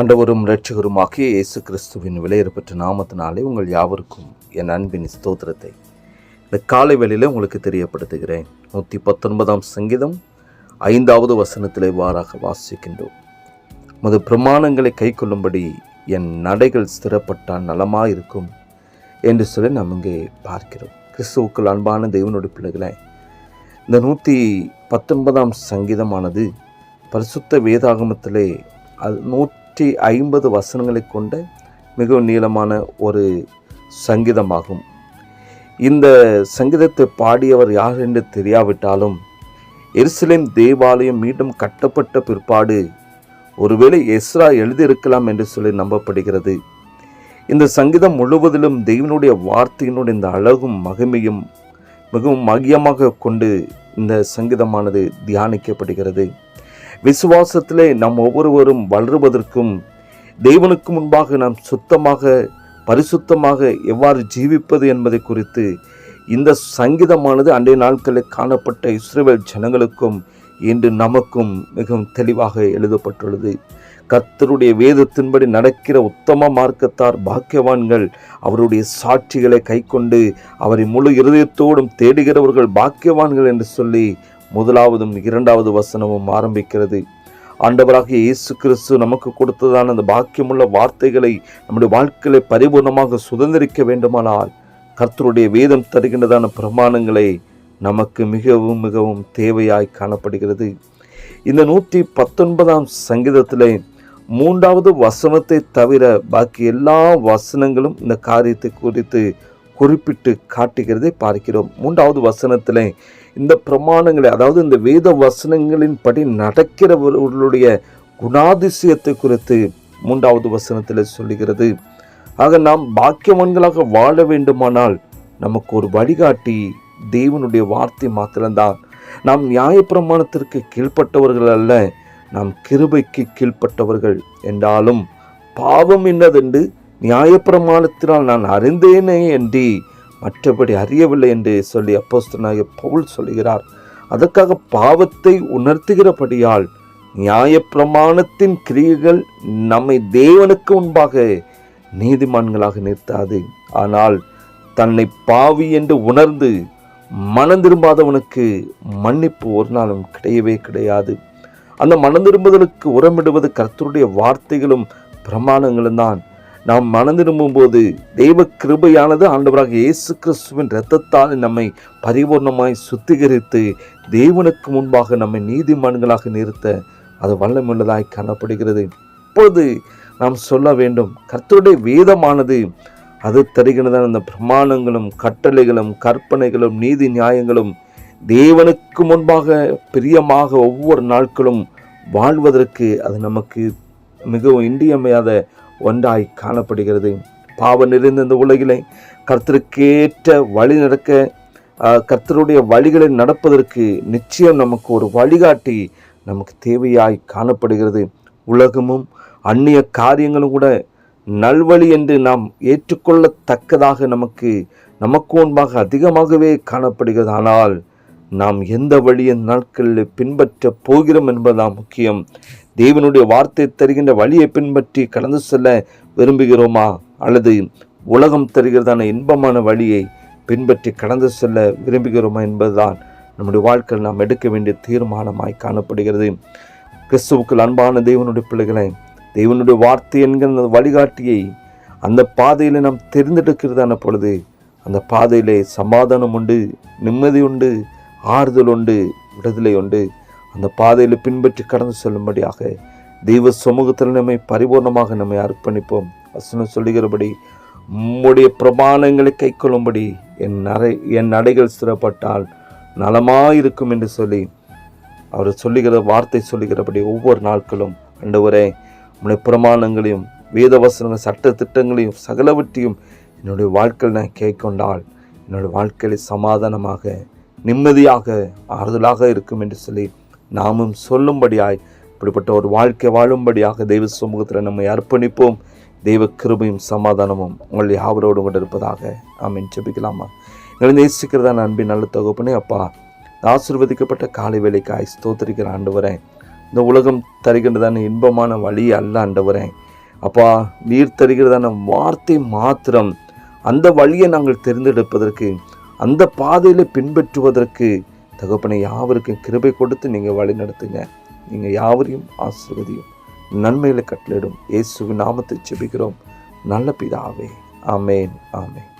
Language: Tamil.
ஆண்டவரும் இரட்சகருமாகிய இயேசு கிறிஸ்துவின் விலையேறப்பட்ட நாமத்தினாலே உங்கள் யாவருக்கும் என் அன்பின் ஸ்தோத்திரத்தை. இந்த காலை வேளையில் உங்களுக்கு தெரியப்படுத்துகிறேன். நூற்றி பத்தொன்பதாம் சங்கீதம் ஐந்தாவது வசனத்திலே வாராக வாசிக்கின்றோம். மது பிரமாணங்களை கைக்கொள்ளும்படி என் நடைகள் ஸ்திரப்பட்டால் நலமாக இருக்கும் என்று சொல்லி நாம் இங்கே பார்க்கிறோம். கிறிஸ்துவுக்குள் அன்பான தெய்வனுடைய பிள்ளைகளை இந்த நூற்றி பத்தொன்பதாம் சங்கீதமானது பரிசுத்த வேதாகமத்திலே அது நூற்றி ஐம்பது வசனங்களை கொண்ட மிகவும் நீளமான ஒரு சங்கீதமாகும். இந்த சங்கீதத்தை பாடியவர் யார் என்று தெரியாவிட்டாலும் எருசலேம் தேவாலயம் மீண்டும் கட்டப்பட்ட பிற்பாடு ஒருவேளை எஸ்ரா எழுதியிருக்கலாம் என்று சொல்லி நம்பப்படுகிறது. இந்த சங்கீதம் முழுவதிலும் தெய்வனுடைய வார்த்தையினுடைய இந்த அழகும் மகிமையும் மிகவும் மகியமாக கொண்டு இந்த சங்கீதமானது தியானிக்கப்படுகிறது. விசுவாசத்திலே நாம் ஒவ்வொருவரும் வளருவதற்கும் தெய்வனுக்கு முன்பாக நாம் சுத்தமாக பரிசுத்தமாக எவ்வாறு ஜீவிப்பது என்பதை குறித்து இந்த சங்கீதமானது அன்றைய நாட்களில் காணப்பட்ட இஸ்ரேல் ஜனங்களுக்கும் இன்று நமக்கும் மிகவும் தெளிவாக எழுதப்பட்டுள்ளது. கர்த்தருடைய வேதத்தின்படி நடக்கிற உத்தம மார்க்கத்தார் பாக்கியவான்கள் அவருடைய சாட்சிகளை கைக்கொண்டு அவரை முழு இருதயத்தோடும் தேடுகிறவர்கள் பாக்கியவான்கள் என்று சொல்லி முதலாவதும் இரண்டாவது வசனமும் ஆரம்பிக்கிறது. ஆண்டவராக இயேசு கிறிஸ்து நமக்கு கொடுத்ததான அந்த பாக்கியமுள்ள வார்த்தைகளை நம்முடைய வாழ்க்கையை பரிபூர்ணமாக சுதந்திரிக்க வேண்டுமானால் கர்த்தருடைய வேதம் தருகின்றதான பிரமாணங்களை நமக்கு மிகவும் மிகவும் தேவையாய் காணப்படுகிறது. இந்த நூற்றி பத்தொன்பதாம் சங்கீதத்திலே மூன்றாவது வசனத்தை தவிர பாக்கி எல்லா வசனங்களும் இந்த காரியத்தை குறித்து குறிப்பிட்டு காட்டுகிறதை பார்க்கிறோம். மூன்றாவது வசனத்தில் இந்த பிரமாணங்களை அதாவது இந்த வேத வசனங்களின் படி நடக்கிறவர்களுடைய குணாதிசயத்தை குறித்து மூன்றாவது வசனத்தில் சொல்லுகிறது. ஆக நாம் பாக்கியவான்களாக வாழ வேண்டுமானால் நமக்கு ஒரு வழிகாட்டி தேவனுடைய வார்த்தை மாத்திரம்தான். நாம் நியாயப்பிரமாணத்திற்கு கீழ்ப்பட்டவர்கள் அல்ல நாம் கிருபைக்கு கீழ்ப்பட்டவர்கள் என்றாலும் பாவம் என்னதென்று நியாயப்பிரமாணத்தினால் நான் அறிந்தேனே என்று மற்றபடி அறியவில்லை என்று சொல்லி அப்போஸ்தனாகிய பவுல் சொல்கிறார் அதற்காக பாவத்தை உணர்த்துகிறபடியால் நியாயப்பிரமாணத்தின் கிரியைகள் நம்மை தேவனுக்கு முன்பாக நீதிமான்களாக நிறுத்தாது. ஆனால் தன்னை பாவி என்று உணர்ந்து மனம் திரும்பாதவனுக்கு மன்னிப்பு ஒரு நாளும் கிடையவே கிடையாது. அந்த மனம் திரும்புதலுக்கு உரமிடுவது கர்த்தருடைய வார்த்தைகளும் பிரமாணங்களும் தான். நாம் மனந்திரும்பும் போது தெய்வ கிருபையானது ஆண்டவராக இயேசு கிறிஸ்துவின் இரத்தத்தால் நம்மை பரிபூர்ணமாய் சுத்திகரித்து தேவனுக்கு முன்பாக நம்மை நீதிமான்களாக நிறுத்த அது வல்லமுள்ளதாய் காணப்படுகிறது. இப்பொழுது நாம் சொல்ல வேண்டும் கர்த்தருடைய வேதமானது அது தருகிறதான அந்த பிரமாணங்களும் கட்டளைகளும் கற்பனைகளும் நீதி நியாயங்களும் தேவனுக்கு முன்பாக பிரியமாக ஒவ்வொரு நாட்களும் வாழ்வதற்கு அது நமக்கு மிகவும் இன்றியமையாத ஒன்றாய் காணப்படுகிறது. பாவம் நிறைந்த இந்த உலகிலே கர்த்தருக்கேற்ற வழி நடக்க கர்த்தருடைய வழிகளை நடப்பதற்கு நிச்சயம் நமக்கு ஒரு வழிகாட்டி நமக்கு தேவையாய் காணப்படுகிறது. உலகமும் அந்நிய காரியங்களும் கூட நல்வழி என்று நாம் ஏற்றுக்கொள்ளத்தக்கதாக நமக்கு நமக்கு முன்பாக அதிகமாகவே காணப்படுகிறது. ஆனால் நாம் எந்த வழியின் நாட்களில் பின்பற்றப் போகிறோம் என்பதுதான் முக்கியம். தேவனுடைய வார்த்தை தருகின்ற வழியை பின்பற்றி கடந்து செல்ல விரும்புகிறோமா? அல்லது உலகம் தருகிறதான இன்பமான வழியை பின்பற்றி கடந்து செல்ல விரும்புகிறோமா என்பதுதான் நம்முடைய வாழ்க்கையில் நாம் எடுக்க வேண்டிய தீர்மானமாய் காணப்படுகிறது. கிறிஸ்துவுக்குள் அன்பான தேவனுடைய பிள்ளைகளை தேவனுடைய வார்த்தை என்கிற அந்த வழிகாட்டியை அந்த பாதையில் நாம் தெரிந்தெடுக்கிறதான பொழுது அந்த பாதையிலே சமாதானம் உண்டு நிம்மதி உண்டு ஆறுதல் உண்டு விடுதலை உண்டு. அந்த பாதையில் பின்பற்றி கடந்து செல்லும்படியாக தெய்வ சமூகத்தில் நம்மை பரிபூர்ணமாக நம்மை அர்ப்பணிப்போம். வசனம் சொல்லுகிறபடி உம்முடைய பிரமாணங்களை கைக்கொள்ளும்படி என் நரை என் நடைகள் ஸ்திரப்பட்டால் நலமாயிருக்கும் என்று சொல்லி அவர் சொல்லுகிற வார்த்தை சொல்லுகிறபடி ஒவ்வொரு நாட்களும் அண்டவரே உம்முடைய பிரமாணங்களையும் வேதவசனங்கள் சட்ட திட்டங்களையும் சகலவற்றையும் என்னுடைய வாழ்க்கையில் நான் கேட்கொண்டால் என்னுடைய வாழ்க்கையில் சமாதானமாக நிம்மதியாக ஆறுதலாக இருக்கும் என்று சொல்லி நாமும் சொல்லும்படியாய் இப்படிப்பட்ட ஒரு வாழ்க்கை வாழும்படியாக தெய்வ சமூகத்தில் நம்மை அர்ப்பணிப்போம். தெய்வ கிருபையும் சமாதானமும் உங்கள் யாவரோடு கொண்டு இருப்பதாக ஆமென். ஜெபிக்கலாமா? எங்களை நேசிக்கிறதா அன்பின் நல்ல தொகுப்புனே அப்பா ஆசிர்வதிக்கப்பட்ட காலை வேலைக்காய் ஸ்தோத்திரிக்கிற ஆண்டவரே இந்த உலகம் தருகின்றதான இன்பமான வழி அல்ல ஆண்டவரே. அப்பா நீர் தருகிறதான வார்த்தை மாத்திரம் அந்த வழியை நாங்கள் தெரிந்தெடுப்பதற்கு அந்த பாதையில் பின்பற்றுவதற்கு தகப்பனை யாவருக்கும் கிருபை கொடுத்து நீங்கள் வழி நடத்துங்க. நீங்கள் யாவரையும் ஆசிர்வதியும் நன்மையில் கட்டளிடும் இயேசுவின் நாமத்தை செபிக்கிறோம் நல்ல பிதாவே. ஆமேன் ஆமேன்.